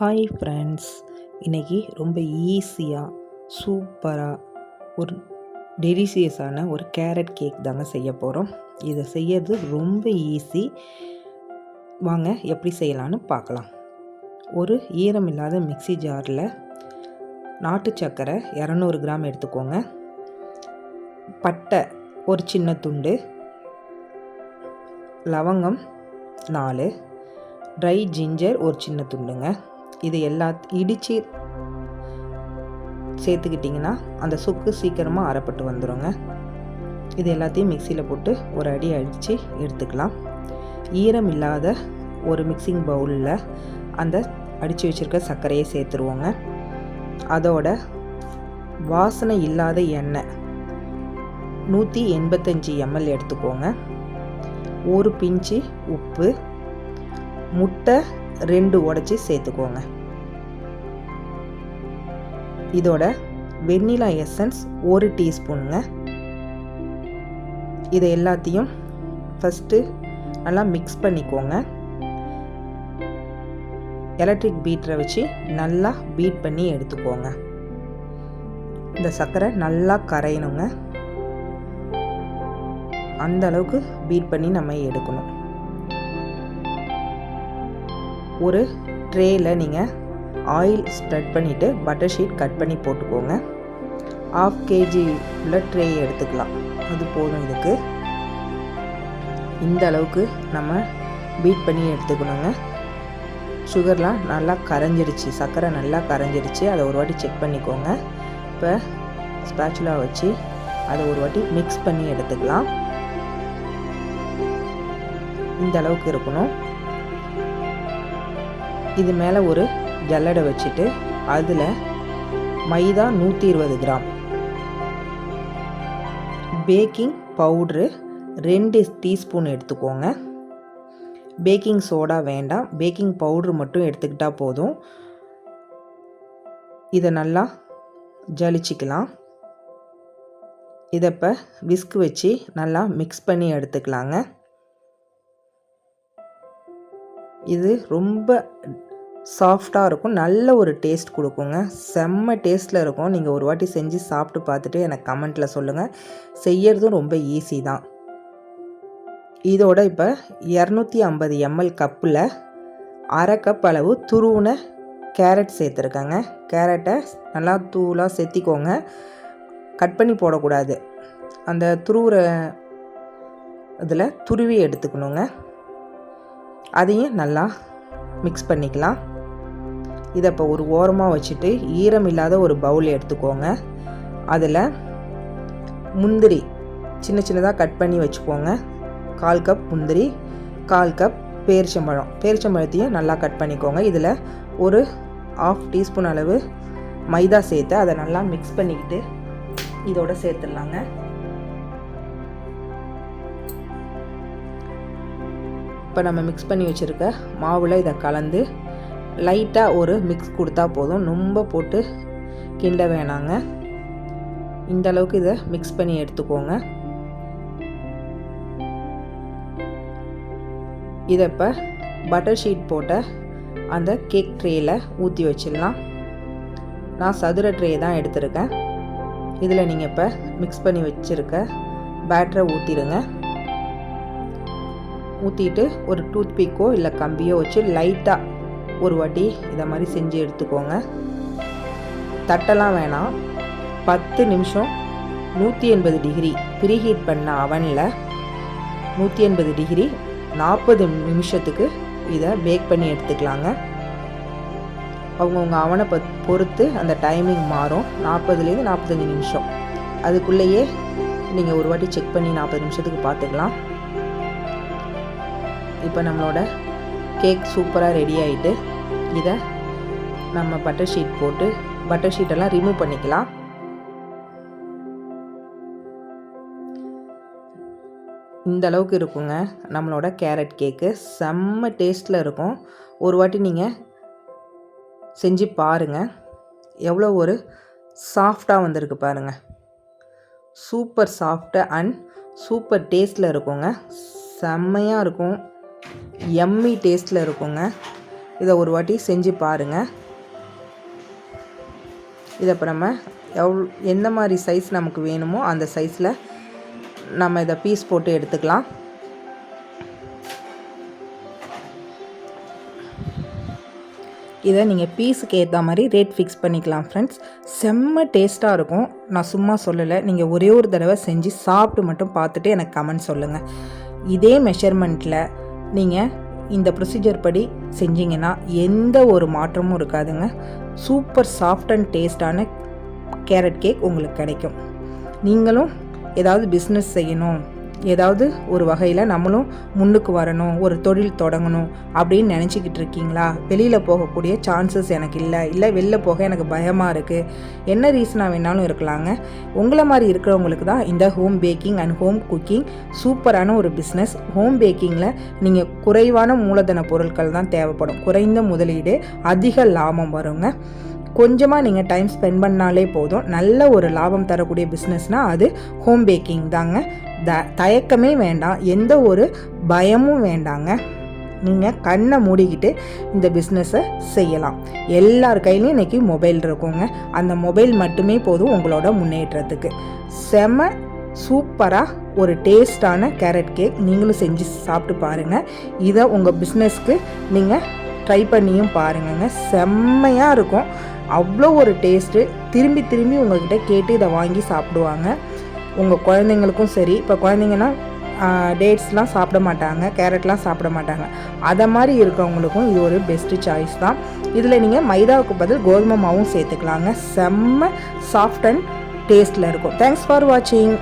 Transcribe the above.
Hi friends இன்றைக்கி ரொம்ப ஈஸியாக சூப்பராக ஒரு டெலிஷியஸான ஒரு கேரட் கேக் தாங்க செய்ய போகிறோம் இதை செய்யறது ரொம்ப ஈஸி வாங்க எப்படி செய்யலான்னு பார்க்கலாம். ஒரு ஈரம் இல்லாத மிக்ஸி ஜாரில் நாட்டு சர்க்கரை இரநூறு கிராம் எடுத்துக்கோங்க. பட்டை ஒரு சின்ன துண்டு. லவங்கம் நாலு. ட்ரை ஜிஞ்சர் ஒரு சின்ன துண்டுங்க. இது எல்லா இடித்து சேர்த்துக்கிட்டிங்கன்னா அந்த சுக்கு சீக்கிரமாக அறப்பட்டு வந்துடுங்க இது எல்லாத்தையும் மிக்சியில் போட்டு ஒரு அடி அடித்து எடுத்துக்கலாம். ஈரம் இல்லாத ஒரு மிக்சிங் பவுலில் அந்த அடித்து வச்சுருக்க சர்க்கரையை சேர்த்துருவோங்க. அதோட வாசனை இல்லாத எண்ணெய் நூற்றி எண்பத்தஞ்சி எம்எல் எடுத்துக்கோங்க. ஒரு பிஞ்சு உப்பு முட்டை ரெண்டு உடச்சி சேர்த்துக்கோங்க. இதோட வெண்ணிலா எசன்ஸ் ஒரு டீஸ்பூனுங்க. இதை எல்லாத்தையும் ஃபஸ்ட்டு நல்லா மிக்ஸ் பண்ணிக்கோங்க. எலக்ட்ரிக் பீட்டரை வச்சு நல்லா பீட் பண்ணி எடுத்துக்கோங்க. இந்த சர்க்கரை நல்லா கரையணுங்க. அந்த அளவுக்கு பீட் பண்ணி நம்ம எடுக்கணும். ஒரு ட்ரேயில் நீங்கள் ஆயில் ஸ்ப்ரெட் பண்ணிவிட்டு பட்டர் ஷீட் கட் பண்ணி போட்டுக்கோங்க. ஆஃப் கேஜி உள்ள ட்ரே எடுத்துக்கலாம். அது போதும் இதுக்கு. இந்த அளவுக்கு நம்ம பீட் பண்ணி எடுத்துக்கணுங்க. சுகர்லாம் நல்லா கரைஞ்சிடுச்சு சர்க்கரை நல்லா கரைஞ்சிடுச்சு அதை ஒரு வாட்டி செக் பண்ணிக்கோங்க. இப்போ ஸ்பேச்சுலா வச்சு அதை ஒரு வாட்டி மிக்ஸ் பண்ணி எடுத்துக்கலாம். இந்த அளவுக்கு இருக்கணும். இது மேலே ஒரு ஜல்லடை வச்சுட்டு அதில் மைதா நூற்றி இருபது கிராம். பேக்கிங் பவுட்ரு ரெண்டு டீஸ்பூன் எடுத்துக்கோங்க. பேக்கிங் சோடா வேண்டாம். பேக்கிங் பவுட்ரு மட்டும் எடுத்துக்கிட்டால் போதும். இதை நல்லா ஜலிச்சிக்கலாம். இதை இப்போ விஸ்க் வச்சு நல்லா மிக்ஸ் பண்ணி எடுத்துக்கலாங்க. இது ரொம்ப சாஃப்டாக இருக்கும். நல்ல ஒரு டேஸ்ட் கொடுக்குங்க. செம்ம டேஸ்ட்டில் இருக்கும். நீங்கள் ஒரு வாட்டி செஞ்சு சாப்பிட்டு பார்த்துட்டு எனக்கு கமெண்ட்டில் சொல்லுங்கள் செய்யறதும் ரொம்ப ஈஸி தான். இதோட இப்போ இரநூத்தி ஐம்பது எம்எல் கப்பில் அரை கப் அளவு துருவுன கேரட் சேர்த்துருக்கேங்க. கேரட்டை நல்லா தூளாக செத்திக்கோங்க. கட் பண்ணி போடக்கூடாது. அந்த துருவுற இதில் துருவி எடுத்துக்கணுங்க. அதையும் நல்லா மிக்ஸ் பண்ணிக்கலாம். இதை இப்போ ஒரு ஓரமாக வச்சுட்டு ஈரம் இல்லாத ஒரு பவுல் எடுத்துக்கோங்க. அதில் முந்திரி சின்ன சின்னதாக கட் பண்ணி வச்சுக்கோங்க. கால் கப் முந்திரி கால் கப் பேரிச்சம்பழம். பேரிச்சம்பழத்தையும் நல்லா கட் பண்ணிக்கோங்க. இதில் ஒரு ஆஃப் டீஸ்பூன் அளவு மைதா சேர்த்து அதை நல்லா மிக்ஸ் பண்ணிக்கிட்டு இதோட சேர்த்துடலாங்க. இப்போ நம்ம மிக்ஸ் பண்ணி வச்சுருக்க மாவில் இதை கலந்து லைட்டாக ஒரு மிக்ஸ் கொடுத்தா போதும். ரொம்ப போட்டு கிண்ட வேணாங்க. இந்த அளவுக்கு இதை மிக்ஸ் பண்ணி எடுத்துக்கோங்க. இதை இப்போ பட்டர் ஷீட் போட்ட அந்த கேக் ட்ரேயில் ஊற்றி வச்சிடலாம். நான் சதுர ட்ரே தான் எடுத்திருக்கேன். இதில் நீங்கள் இப்போ மிக்ஸ் பண்ணி வச்சுருக்க பேட்டரை ஊற்றிடுங்க ஊற்றிட்டு ஒரு டூத் பீக்கோ இல்லை கம்பியோ வச்சு லைட்டாக ஒரு வாட்டி இதை மாதிரி செஞ்சு எடுத்துக்கோங்க. தட்டெல்லாம் வேணாம். பத்து நிமிஷம் நூற்றி எண்பது டிகிரி ப்ரீஹீட் பண்ண அவனில் நூற்றி எண்பது டிகிரி நாற்பது நிமிஷத்துக்கு இதை பேக் பண்ணி எடுத்துக்கலாங்க. அவங்கவுங்க அவனை ப பொறுத்து அந்த டைமிங் மாறும். நாற்பதுலேருந்து நாற்பத்தஞ்சு நிமிஷம். அதுக்குள்ளேயே நீங்கள் ஒரு வாட்டி செக் பண்ணி நாற்பது நிமிஷத்துக்கு பார்த்துக்கலாம். இப்போ நம்மளோட கேக் சூப்பராக ரெடி ஆகிட்டு இதை நம்ம பட்டர் ஷீட் போட்டு பட்டர் ஷீட்டெல்லாம் ரிமூவ் பண்ணிக்கலாம். இந்த அளவுக்கு இருக்குங்க. நம்மளோட கேரட் கேக்கு செம்ம டேஸ்ட்டில் இருக்கும். ஒரு வாட்டி நீங்கள் செஞ்சு பாருங்கள் எவ்வளோ ஒரு சாஃப்டாக வந்திருக்கு பாருங்கள் சூப்பர் சாஃப்டாக அண்ட் சூப்பர் டேஸ்ட்டில் இருக்குங்க. செம்மையாக இருக்கும். எம்மி டேஸ்ட்டில் இருக்குங்க. இதை ஒரு வாட்டி செஞ்சு பாருங்கள் இதை இப்போ நம்ம எவ் எந்த மாதிரி சைஸ் நமக்கு வேணுமோ அந்த சைஸில் நம்ம இதை பீஸ் போட்டு எடுத்துக்கலாம். இதை நீங்கள் பீஸுக்கு ஏற்ற மாதிரி ரேட் ஃபிக்ஸ் பண்ணிக்கலாம் ஃப்ரெண்ட்ஸ் செம்ம டேஸ்ட்டாக இருக்கும். நான் சும்மா சொல்லலை. நீங்கள் ஒரே ஒரு தடவை செஞ்சு சாப்பிட்டு மட்டும் பார்த்துட்டு எனக்கு கமெண்ட் சொல்லுங்கள் இதே மெஷர்மெண்ட்டில் நீங்கள் இந்த ப்ரொசீஜர் படி செஞ்சீங்கன்னா எந்த ஒரு மாற்றமும் இருக்காதுங்க. சூப்பர் சாஃப்ட் அண்ட் டேஸ்டான கேரட் கேக் உங்களுக்கு கிடைக்கும். நீங்களும் ஏதாவது பிஸ்னஸ் செய்யணும். ஏதாவது ஒரு வகையில் நம்மளும் முன்னுக்கு வரணும் ஒரு தொழில் தொடங்கணும் அப்படின்னு நினச்சிக்கிட்டு இருக்கீங்களா? வெளியில் போகக்கூடிய சான்சஸ் எனக்கு இல்லை. இல்லை வெளில போக எனக்கு பயமாக இருக்குது என்ன ரீசனாக வேணாலும் இருக்கலாங்க. உங்களை மாதிரி இருக்கிறவங்களுக்கு தான் இந்த home baking and home cooking சூப்பரான ஒரு பிஸ்னஸ் ஹோம் பேக்கிங்கில் நீங்கள் குறைவான மூலதன பொருட்கள் தான் தேவைப்படும். குறைந்த முதலீடு அதிக லாபம் வருங்க. கொஞ்சமாக நீங்கள் டைம் ஸ்பெண்ட் பண்ணாலே போதும். நல்ல ஒரு லாபம் தரக்கூடிய பிஸ்னஸ்னால் அது ஹோம் பேக்கிங் தாங்க. த தயக்கமே வேண்டாம். எந்த ஒரு பயமும் வேண்டாங்க. நீங்கள் கண்ணை மூடிக்கிட்டு இந்த பிஸ்னஸை செய்யலாம். எல்லார் கையிலையும் இன்றைக்கி மொபைல் இருக்குங்க. அந்த மொபைல் மட்டுமே போதும் உங்களோட முன்னேற்றத்துக்கு. செம சூப்பராக ஒரு டேஸ்டான கேரட் கேக் நீங்களும் செஞ்சு சாப்பிட்டு பாருங்கள் இதை உங்கள் பிஸ்னஸ்க்கு நீங்கள் ட்ரை பண்ணியும் பாருங்கங்க. செம்மையாக இருக்கும். அவ்வளோ ஒரு டேஸ்ட்டு திரும்பி திரும்பி உங்கள்கிட்ட கேட்டு இதை வாங்கி சாப்பிடுவாங்க. உங்கள் குழந்தைங்களுக்கும் சரி இப்போ குழந்தைங்கன்னா டேட்ஸ்லாம் சாப்பிட மாட்டாங்க கேரட்லாம் சாப்பிட மாட்டாங்க. அதை மாதிரி இருக்கிறவங்களுக்கும் இது ஒரு பெஸ்ட்டு சாய்ஸ் தான். இதில் நீங்கள் மைதாவுக்கு பதில் கோதுமை மாவும் சேர்த்துக்கலாங்க. செம்ம சாஃப்ட் அண்ட் டேஸ்ட்டில் இருக்கும். தேங்க்ஸ் ஃபார் வாட்சிங்